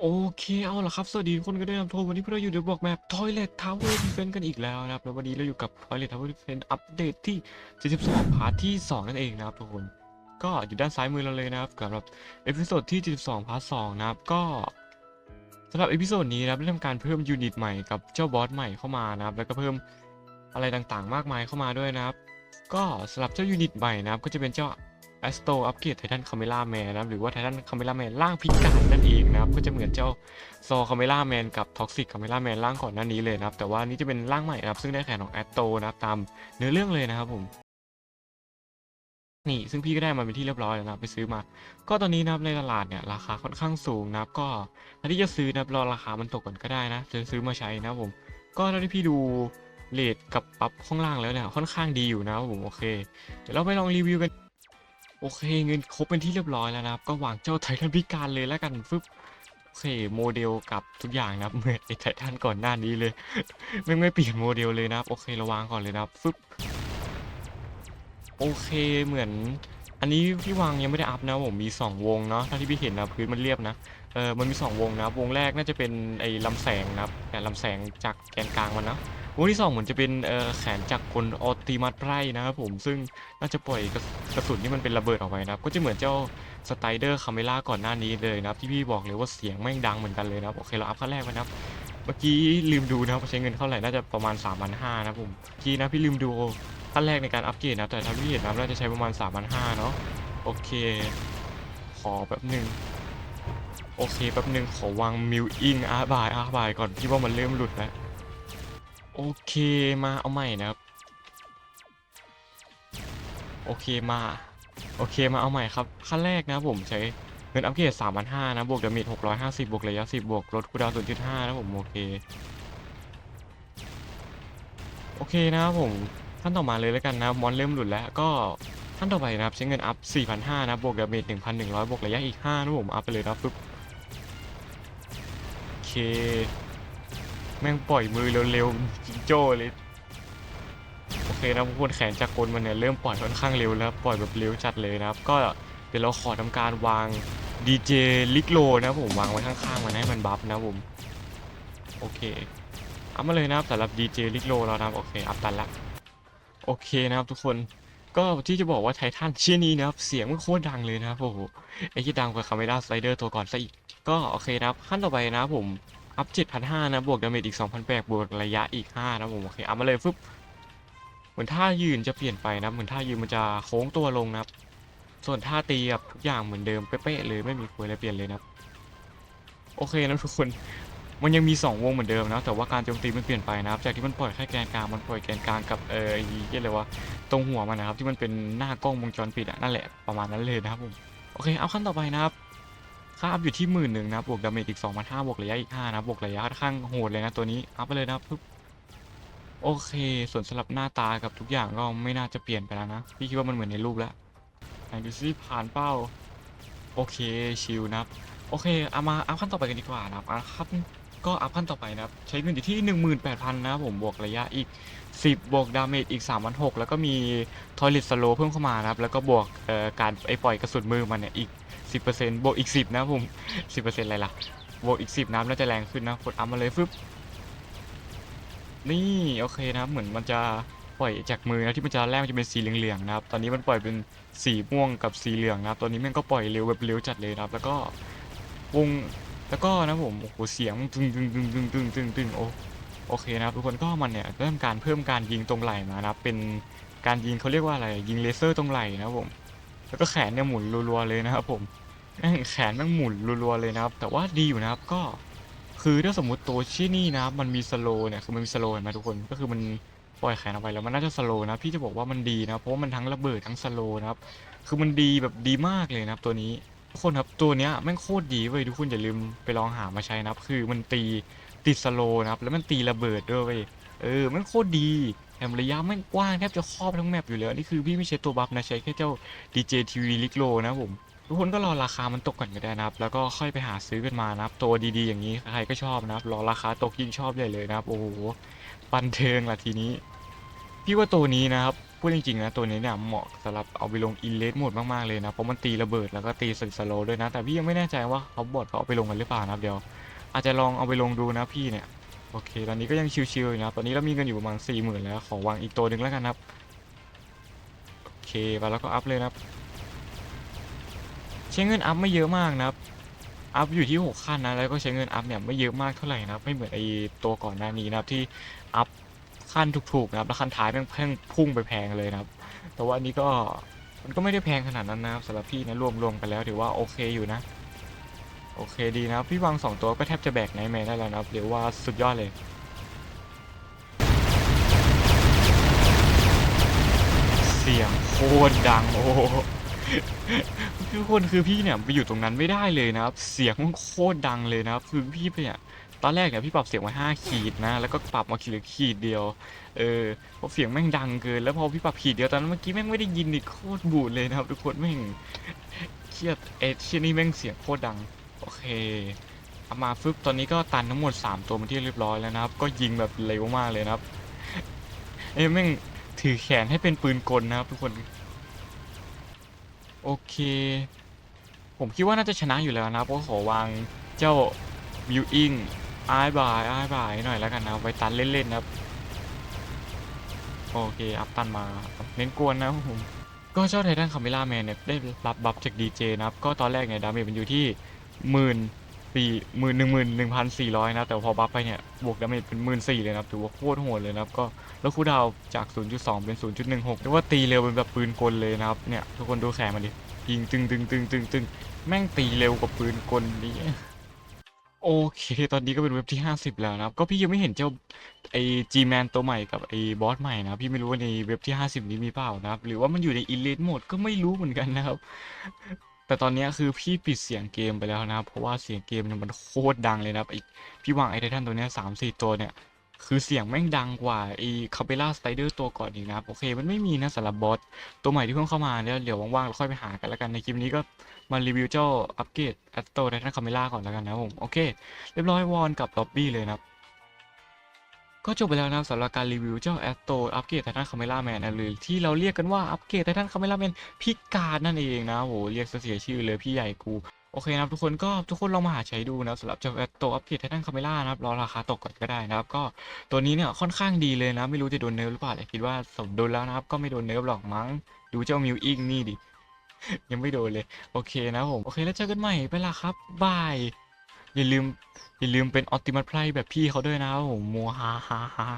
โอเคเอาล่ะครับ สวัสดีทุกคนกันด้นะครับโทรวันนี้พวกเราอยู่ในบอกแมป Toilet Tower Defense กันอีกแล้วนะครับแล้ววันนี้เราอยู่กับ Toilet Tower Defense อัปเดตที่ 72 พาร์ทที่ 2 นั่นเองนะครับทุกคน ก็อยู่ด้านซ้ายมือเราเลยนะครับสำหรับเอพิโซดที่ 72 พาร์ท 2 นะครับ ก็สำหรับเอพิโซดนี้นะครับได้ทำการเพิ่มยูนิตใหม่กับเจ้าบอสใหม่เข้ามานะครับ แล้วก็เพิ่มอะไรต่างๆ มากมายเข้ามาด้วยนะครับ ก็สำหรับเจ้ายูนิตใหม่นะครับ ก็จะเป็นเจ้า แอสโตอัปเกรดไททันคาเมล่าแมนนะครับหรือว่าไททันคาเมล่าแมนร่างพิการนั่นเองนะครับก็จะเหมือนเจ้าซอคาเมล่าแมนกับท็อกซิกคาเมล่าแมนร่างก่อนหน้านี้เลยนะครับแต่ว่านี้จะเป็นร่างใหม่นะครับซึ่งได้แขนของแอสโตนะครับตามเนื้อเรื่องเลยนะครับผมนี่ซึ่งพี่ก็ได้มาเป็นที่เรียบร้อยแล้วนะครับไปซื้อมา ก็ตอนนี้นะครับในตลาดเนี่ยราคาค่อนข้างสูงนะครับก็ถ้าที่จะซื้อนะครับรอราคามันตกก่อนก็ได้นะจะซื้อมาใช้นะครับผมก็เท่าที่พี่ดูเลทกับปรับข้างล่างแล้วเนี่ยค่อนข้างดีอยู่นะครับผมโอเค เดี๋ยวเราไปลองรีวิวกัน โอเคเงินครบเป็นที่เรียบร้อยแล้วนะครับ ก็วางเจ้าไททันพิการเลยแล้วกันฟึบโอเคโมเดลกับทุกอย่างนะเหมือนไอ้ไททันก่อนหน้านี้เลย ไม่ไม่เปลี่ยนโมเดลเลยนะครับโอเคราวางก่อนเลยนะครับฟึบโอเคเหมือน อันนี้พี่วางยังไม่ได้อัพนะผมมี 2 วงเนาะเท่าที่พี่เห็นนะพื้นมันเรียบนะเออมันมี 2 วงนะวงแรกน่าจะเป็นไอ้ลำแสงนะครับแต่ลำแสงจากแกนกลางมันนะ วงที่2เหมือนจะเป็นแขนจากคนออติมัสไรนะครับผมซึ่งน่าจะปล่อยกระสุนที่มันเป็นระเบิดออกไปนะครับ ก็จะเหมือนเจ้าสไตเดอร์คาเมล่าก่อนหน้านี้เลยนะครับ ที่พี่บอกเลยว่าเสียงแม่งดังเหมือนกันเลยนะครับ โอเคเราอัพขั้นแรกไปนะครับ เมื่อกี้ลืมดูนะครับว่าใช้เงินเท่าไหร่น่าจะประมาณ3 5 0 0นะครับผมเมื่อกี้นะพี่ลืมดูขั้นแรกในการอัปเกรดนะแต่ถ้าพี่เห็นนะน่าจะใช้ประมาณ3 5 0 0เนาะโอเค ขอแป๊บหนึ่งโอเคแป๊บหนึ่งขอวางมิวอิงอาร์บายอาร์บายก่อนพี่ว่ามันเริ่มหลุดแล้ว โอเคมาเอาใหม่นะครับ โอเคมา โอเคมาเอาใหม่ครับขั้นแรกนะผมใช้เงินอัปเกรด3,500นะบวกดาเมจ650 บวกระยะ 10 บวกลดคูดาวน์0.5 นะผมโอเค โอเคนะครับผมขั้นต่อมาเลยแล้วกันนะมอนเริ่มหลุดแล้วก็ขั้นต่อไปนะครับใช้เงินอัพ4,500นะบวกดาเมจ1,100 บวกระยะอีก 5 นะผมอัพไปเลยนะปึ๊บโอเค แม่งปล่อยมือเร็วๆจิงโจ้เลยโอเคนะทุกคนแขนจากกลมันเนี่ยเริ่มปล่อยค่อนข้างเร็วแล้วปล่อยแบบเร็วจัดเลยนะครับ ก็เดี๋ยวเราขอทำการวาง DJ ลิกโลนะผมวางไว้ข้างๆมันให้มันบัฟนะผมโอเคเอามาเลยนะครับสำหรับ DJ ลิกโลเรานะโอเคอัพตันละโอเคนะครับทุกคนก็ที่จะบอกว่าไททันเชี่ยนี้นะครับเสียงมันโคตรดังเลยนะครับโอ้โหไอ้ที่ดังกว่าคาเมล่าสไลเดอร์ตัวก่อนซะอีกก็โอเคนะครับขั้นต่อไปนะครับผม อัพ7,500นะบวกดาเมจอีก2,800บวกระยะอีก5นะผมโอเคเอามาเลยฟึบเหมือนท่ายืนจะเปลี่ยนไปนะเหมือนท่ายืนมันจะโค้งตัวลงนะครับ ส่วนท่าตีกับทุกอย่างเหมือนเดิมเป๊ะๆเลยไม่มีคุยอะไรเปลี่ยนเลยนะโอเคนะทุกคนมันยังมี 2 วงเหมือนเดิมนะแต่ว่าการโจมตีมันเปลี่ยนไปนะครับ จากที่มันปล่อยแค่แกนกลางมันปล่อยแกนกลางกับเออไอ้เรียเลยว่าตรงหัวมันนะครับที่มันเป็นหน้ากล้องวงจรปิดอะนั่นแหละประมาณนั้นเลยนะครับผมโอเคเอาขั้นต่อไปนะครับ ค่าอัพอยู่ที่หมื่นหนึ่งนะบวกดาเมจอีก2 5 0 0บวกระยะอีก5นะบวกระยะค่อนข้างโหดเลยนะตัวนี้อัพไปเลยนะปึ๊บโอเค ส่วนสำหรับหน้าตากับทุกอย่างก็ไม่น่าจะเปลี่ยนไปแล้วนะ พี่คิดว่ามันเหมือนในรูปแล้วไหนดูซิผ่านเป้า โอเคชิลนะโอเคเอามาอัพขั้นต่อไปกันดีกว่านะครับอัพขั้นก็อัพขั้นต่อไปนะครับ ใช้เงินอยู่ที่ 18,000 นะครับผมบวกระยะอีก 10 บวกดาเมจอีก3,600แล้วก็มีทอยเลตสโลเพิ่มเข้ามานะครับ แล้วก็บวกการไอปล่อยกระสุนมือมันเนี่ยอีก 10%บวกอีก 10 นะครับผม10%อะไรล่ะบวกอีก 10 น้ำน่าจะแรงขึ้นนะกดอัพมาเลยฟึบนี่โอเคนะครับเหมือนมันจะปล่อยจากมือนะที่มันจะแรกมันจะเป็นสีเหลืองๆนะครับ ตอนนี้มันปล่อยเป็นสีม่วงกับสีเหลืองนะครับ ตอนนี้มันก็ปล่อยเร็วแบบเร็วจัดเลยนะครับ แล้วก็วงแล้วก็นะผมโอ้โหเสียงตึงตึงตึงตึงตึงตึงตึงโอ้โอเคนะครับทุกคนก็มันเนี่ยเริ่มการเพิ่มการยิงตรงไหล่มานะครับ เป็นการยิงเขาเรียกว่าอะไรยิงเลเซอร์ตรงไหล่นะครับผมแล้วก็แขนเนี่ยหมุนรัวๆเลยนะครับผม แม่งแขนแม่งหมุนรัวๆเลยนะครับ แต่ว่าดีอยู่นะครับก็คือถ้าสมมติตัวชี่นี่นะครับมันมีสโลเนี่ยคือมันมีสโลเห็นไหมทุกคนก็คือมันปล่อยแขนออกไปแล้วมันน่าจะสโลนะพี่จะบอกว่ามันดีนะเพราะว่ามันทั้งระเบิดทั้งสโลนะครับคือมันดีแบบดีมากเลยนะครับตัวนี้ทุกคนครับตัวเนี้ยแม่งโคตรดีเว้ยทุกคนอย่าลืมไปลองหามาใช้นะครับ คือมันตีติดสโลนะครับแล้วมันตีระเบิดด้วยเว้ยเออแม่งโคตรดีแถมระยะแม่งกว้างแทบจะครอบทั้งแมปอยู่แล้วนี่คือพี่ไม่ใช้ตัวบัฟนะใช้แค่เจ้า DJ TV l i g l o นะผม ทุกคนก็รอราคามันตกก่อนก็ได้นะครับ แล้วก็ค่อยไปหาซื้อกันมานะครับ ตัวดีๆอย่างนี้ใครก็ชอบนะครับ รอราคาตกยิ่งชอบใหญ่เลยนะครับ โอ้โห ปันเทิงละทีนี้ พี่ว่าตัวนี้นะครับ พูดจริงๆนะตัวนี้เนี่ยเหมาะสำหรับเอาไปลงอินเลสหมดมากๆเลยนะ เพราะมันตีระเบิดแล้วก็ตีสึกสโลด้วยนะ แต่พี่ยังไม่แน่ใจว่าเขาบอดเขาเอาไปลงกันหรือเปล่านะครับ เดี๋ยว อาจจะลองเอาไปลงดูนะพี่เนี่ย โอเค ตอนนี้ก็ยังชิวๆอยู่นะ ตอนนี้เรามีเงินอยู่ประมาณ4 0,000แล้ว ขอวางอีกตัวหนึ่งแล้วกันนะครับ โอเค ไปแล้วก็อัพเลยนะครับ ช้เงินอัพไม่เยอะมากนะครับ อัพอยู่ที่ 6 ขั้นนะ แล้วก็ใช้เงินอัพเนี่ยไม่เยอะมากเท่าไหร่นะครับ ไม่เหมือนไอตัวก่อนหน้านี้นะครับที่อัพขั้นถูกๆนะครับ แล้วขั้นท้ายแม่งเพ่งพุ่งไปแพงเลยนะครับ แต่ว่าอันนี้ก็มันก็ไม่ได้แพงขนาดนั้นนะครับสำหรับพี่นะรวมๆกันแล้วถือว่าโอเคอยู่นะ โอเคดีนะพี่วางสองตัวก็แทบจะแบกไนท์แมนได้แล้วนะครับเรียกว่าสุดยอดเลยเสียงโคตรดังโอ้ ทุกคนคือพี่เนี่ยไปอยู่ตรงนั้นไม่ได้เลยนะครับ เสียงมันโคตรดังเลยนะครับ คือพี่เนี่ยตอนแรกเนี่ยพี่ปรับเสียงไว้ห้าขีดนะ แล้วก็ปรับมาขีดเหลือขีดเดียว เออเพราะเสียงแม่งดังเกิน แล้วพอพี่ปรับขีดเดียวตอนนั้นเมื่อกี้แม่งไม่ได้ยินอีกโคตรบูดเลยนะครับ ทุกคนแม่งเครียดเอ็ดเชี่ยนี่แม่งเสียงโคตรดัง โอเคเอามาฟึบตอนนี้ก็ตันทั้งหมด 3 ตัวเป็นที่เรียบร้อยแล้วนะครับ ก็ยิงแบบเร็วมากเลยนะครับ เอ้แม่งถือแขนให้เป็นปืนกลนะครับ ทุกคน โอเค ผมคิดว่าน่าจะชนะอยู่แล้วนะเพราะขอวางเจ้าวิวอิงอายบายอายบายหน่อยแล้วกันนะไว้ตันเล่นๆนะครับโอเค อัพตันมาเน้นกวนนะผมก็เจ้าไททันคาเมล่าแมนเนี่ยได้รับบัฟจากดีเจนะครับ ก็ตอนแรกเนี่ยดาเมจมันอยู่ที่หมื่น สี่หมื่นหนึ่งหมื่นหนึ่งพันสี่ร้อยนะแต่พอบัฟไปเนี่ยบวกดาเมจเป็นหมื่นสี่เลยนะครับถือว่าโคตรโหดเลยนะครับก็แล้วคูดาวน์จาก 0.2 เป็น 0.16เรียกว่าตีเร็วเป็นแบบปืนกลเลยนะครับเนี่ยทุกคนดูแขนมันดิยิงตึงตึงตึงตึงตึงแม่งตีเร็วกว่าปืนกลนี้โอเค ตอนนี้ก็เป็นเว็บที่ 50 แล้วนะครับ ก็พี่ยังไม่เห็นเจ้าไอ้ G-Man ตัวใหม่กับไอ้บอสใหม่นะ พี่ไม่รู้ว่าในเว็บที่ 50 นี้มีเปล่านะครับ หรือว่ามันอยู่ใน Elite Mode ก็ไม่รู้เหมือนกันนะครับ แต่ตอนนี้คือพี่ปิดเสียงเกมไปแล้วนะครับ เพราะว่าเสียงเกมเนี่ยมันโคตรดังเลยนะครับไอพี่วางไอ้ไททันตัวเนี้ยสามสี่ตัวเนี่ย คือเสียงแม่งดังกว่าไอคาเปล่าสไตเดอร์ตัวก่อนอีกนะครับ โอเค มันไม่มีนะสำหรับบอสตัวใหม่ที่เพิ่งเข้ามาเนี่ยเดี๋ยวว่างๆเราค่อยไปหากันแล้วกันในคลิปนี้ก็มารีวิวเจ้าอัปเกรดแอตโตไททันคาเมล่าก่อนแล้วกันนะผมโอเค เรียบร้อยวอนกับล็อบบี้เลยนะครับ ก็จบไปแล้วนะครับสำหรับการรีวิวเจ้าแอตโตอัปเกรดไททันคาเมล่าแมนหรือที่เราเรียกกันว่าอัปเกรดไททันคาเมล่าแมนพิการนั่นเองนะโหเรียกเสียชื่อเลยพี่ใหญ่กูโอเคนะครับทุกคนก็ทุกคนลองมาหาใช้ดูนะสำหรับเจ้าแอตโตอัปเกรดไททันคาเมล่านะครับรอราคาตกก่อนก็ได้นะครับก็ตัวนี้เนี่ยค่อนข้างดีเลยนะ ไม่รู้จะโดนเนิร์ฟหรือเปล่าแต่คิดว่าสมดุลแล้วนะครับก็ไม่โดนเนิร์ฟหรอกมั้ง ดูเจ้ามิวอิงนี่ดิยังไม่โดนเลย โอเคนะผม โอเคแล้วเจอกันใหม่ไปละครับบาย อย่าลืม อย่าลืมเป็นออติมั p ไพร์แบบพี่เขาด้วยนะครับผมมัวฮาฮาฮา